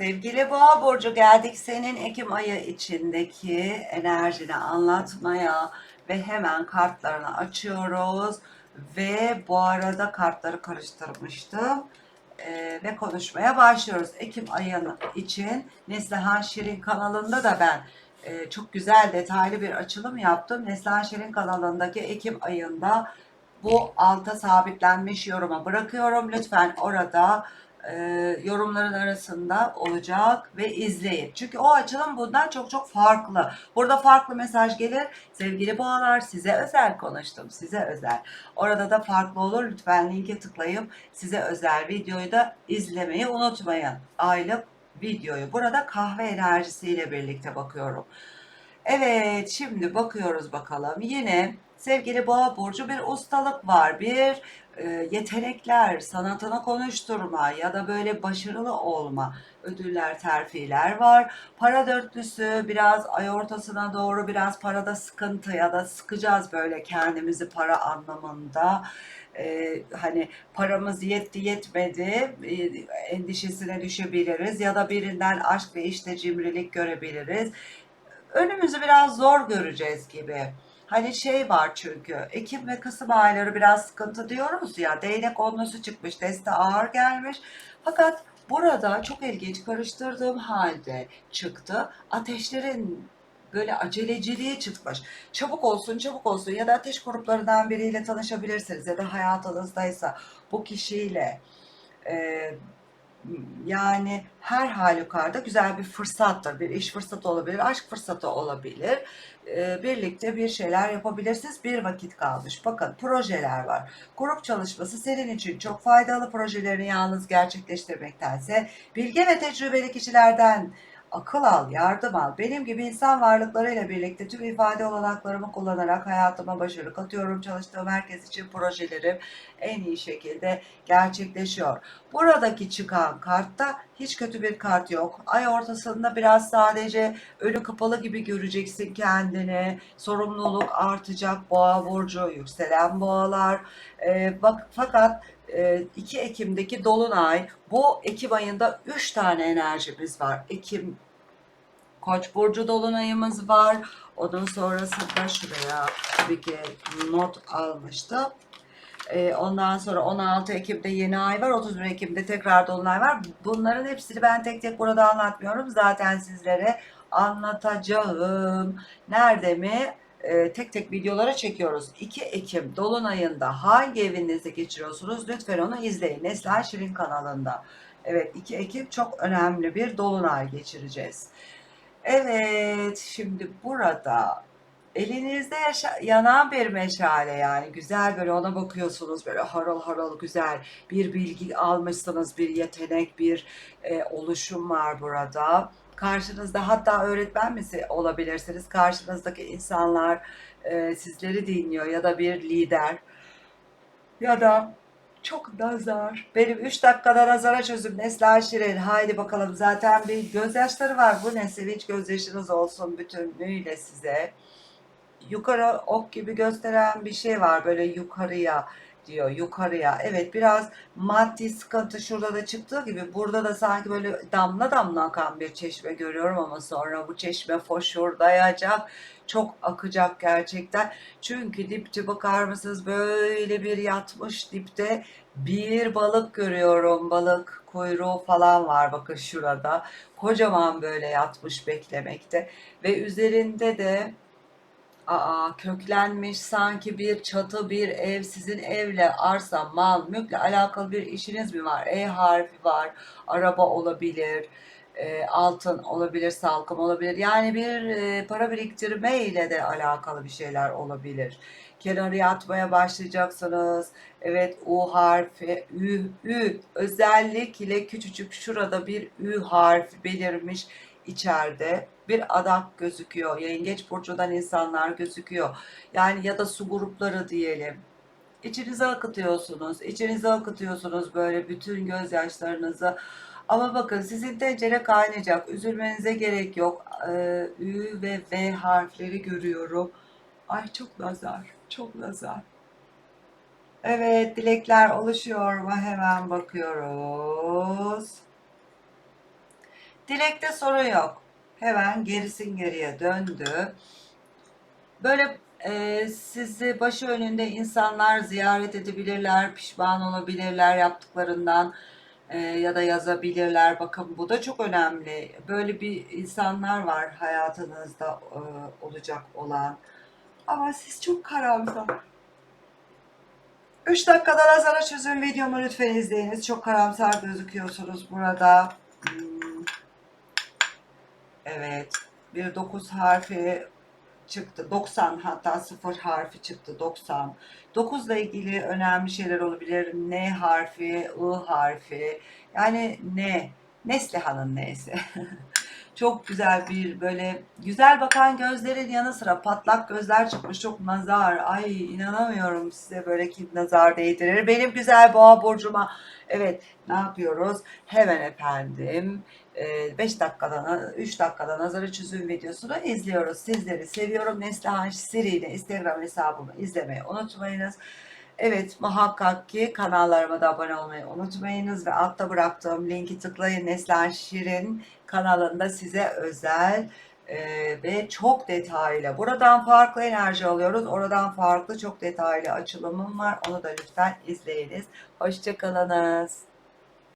Sevgili Boğa Burcu geldik senin Ekim ayı içindeki enerjini anlatmaya ve hemen kartlarını açıyoruz. Ve bu arada kartları karıştırmıştım. Ee, ve konuşmaya başlıyoruz. Ekim ayının için Neslihan Şirin kanalında da ben e, çok güzel detaylı bir açılım yaptım. Neslihan Şirin kanalındaki Ekim ayında bu alta sabitlenmiş yoruma bırakıyorum. Lütfen orada e, yorumların arasında olacak ve izleyin. Çünkü o açılım bundan çok çok farklı. Burada farklı mesaj gelir. Sevgili boğalar size özel konuştum. Size özel. Orada da farklı olur. Lütfen linke tıklayıp size özel videoyu da izlemeyi unutmayın. Aylık videoyu. Burada kahve enerjisiyle birlikte bakıyorum. Evet, şimdi bakıyoruz bakalım. Yine sevgili Boğa burcu bir ustalık var. Bir e, yetenekler, sanatını konuşturma ya da böyle başarılı olma ödüller, terfiler var. Para dörtlüsü biraz ay ortasına doğru biraz parada sıkıntı ya da sıkacağız böyle kendimizi para anlamında. Ee, hani paramız yetti yetmedi e, endişesine düşebiliriz ya da birinden aşk ve işte cimrilik görebiliriz. Önümüzü biraz zor göreceğiz gibi. Hani şey var çünkü Ekim ve Kasım ayları biraz sıkıntı diyoruz ya değnek onlusu çıkmış deste ağır gelmiş fakat burada çok ilginç karıştırdığım halde çıktı ateşlerin böyle aceleciliği çıkmış çabuk olsun çabuk olsun ya da ateş gruplarından biriyle tanışabilirsiniz ya da hayatınızdaysa bu kişiyle e, yani her halükarda güzel bir fırsattır. Bir iş fırsatı olabilir, aşk fırsatı olabilir. Ee, birlikte bir şeyler yapabilirsiniz. Bir vakit kalmış. Bakın projeler var. Grup çalışması senin için çok faydalı projelerini yalnız gerçekleştirmektense bilge ve tecrübeli kişilerden akıl al, yardım al. Benim gibi insan varlıklarıyla birlikte tüm ifade olanaklarımı kullanarak hayatıma başarı katıyorum. Çalıştığım herkes için projelerim en iyi şekilde gerçekleşiyor. Buradaki çıkan kartta hiç kötü bir kart yok. Ay ortasında biraz sadece önü kapalı gibi göreceksin kendini. Sorumluluk artacak boğa burcu, yükselen boğalar. Ee, bak fakat 2 e, Ekim'deki Dolunay bu Ekim ayında 3 tane enerjimiz var. Ekim Koç burcu dolunayımız var. Onun sonrasında şuraya tabii ki not almıştım. E, ondan sonra 16 Ekim'de yeni ay var. 31 Ekim'de tekrar dolunay var. Bunların hepsini ben tek tek burada anlatmıyorum. Zaten sizlere anlatacağım. Nerede mi? e, tek tek videolara çekiyoruz. 2 Ekim Dolunay'ında hangi evinizde geçiriyorsunuz? Lütfen onu izleyin. Neslihan Şirin kanalında. Evet 2 Ekim çok önemli bir Dolunay geçireceğiz. Evet şimdi burada elinizde yaşa- yanan bir meşale yani güzel böyle ona bakıyorsunuz böyle harıl harıl güzel bir bilgi almışsınız bir yetenek bir e, oluşum var burada karşınızda hatta öğretmen mi olabilirsiniz karşınızdaki insanlar e, sizleri dinliyor ya da bir lider ya da çok nazar. Benim 3 dakikada nazara çözüm Neslihan Şirin. Haydi bakalım zaten bir gözyaşları var. Bu ne sevinç gözyaşınız olsun bütünlüğüyle size. Yukarı ok gibi gösteren bir şey var böyle yukarıya diyor yukarıya. Evet biraz maddi sıkıntı şurada da çıktığı gibi burada da sanki böyle damla damla akan bir çeşme görüyorum ama sonra bu çeşme foşurdayacak. Çok akacak gerçekten. Çünkü dipçe bakar mısınız böyle bir yatmış dipte bir balık görüyorum. Balık kuyruğu falan var bakın şurada. Kocaman böyle yatmış beklemekte ve üzerinde de Aa, köklenmiş sanki bir çatı, bir ev, sizin evle, arsa, mal, mülkle alakalı bir işiniz mi var? E harfi var, araba olabilir, e, altın olabilir, salkım olabilir. Yani bir e, para biriktirme ile de alakalı bir şeyler olabilir. Kenarıya atmaya başlayacaksınız. Evet U harfi, Ü, Ü özellikle küçücük şurada bir Ü harfi belirmiş içeride bir adak gözüküyor. Yengeç burcundan insanlar gözüküyor. Yani ya da su grupları diyelim. İçinize akıtıyorsunuz. içinize akıtıyorsunuz böyle bütün gözyaşlarınızı. Ama bakın sizin tencere kaynayacak. Üzülmenize gerek yok. Ee, Ü ve V harfleri görüyorum. Ay çok nazar. Çok nazar. Evet dilekler oluşuyor mu? Hemen bakıyoruz. Dilekte sorun yok. Hemen gerisin geriye döndü. Böyle e, sizi başı önünde insanlar ziyaret edebilirler, pişman olabilirler yaptıklarından e, ya da yazabilirler. Bakın bu da çok önemli. Böyle bir insanlar var hayatınızda e, olacak olan. Ama siz çok karamsar. 3 dakikada nazara çözüm videomu lütfen izleyiniz. Çok karamsar gözüküyorsunuz burada. Evet. Bir 9 harfi çıktı. 90 hatta 0 harfi çıktı. 90. 9 ile ilgili önemli şeyler olabilir. N harfi, I harfi. Yani ne? Neslihan'ın neyse. Çok güzel bir böyle güzel bakan gözlerin yanı sıra patlak gözler çıkmış. Çok nazar. Ay inanamıyorum size böyle kim nazar değdirir. Benim güzel boğa burcuma. Evet ne yapıyoruz? Hemen efendim 5 dakikada 3 dakikada nazarı çözüm videosunu izliyoruz. Sizleri seviyorum. Neslihan Siri'yle Instagram hesabımı izlemeyi unutmayınız. Evet muhakkak ki kanallarıma da abone olmayı unutmayınız ve altta bıraktığım linki tıklayın Neslihan Şirin kanalında size özel e, ve çok detaylı. Buradan farklı enerji alıyoruz. Oradan farklı çok detaylı açılımım var. Onu da lütfen izleyiniz. Hoşçakalınız.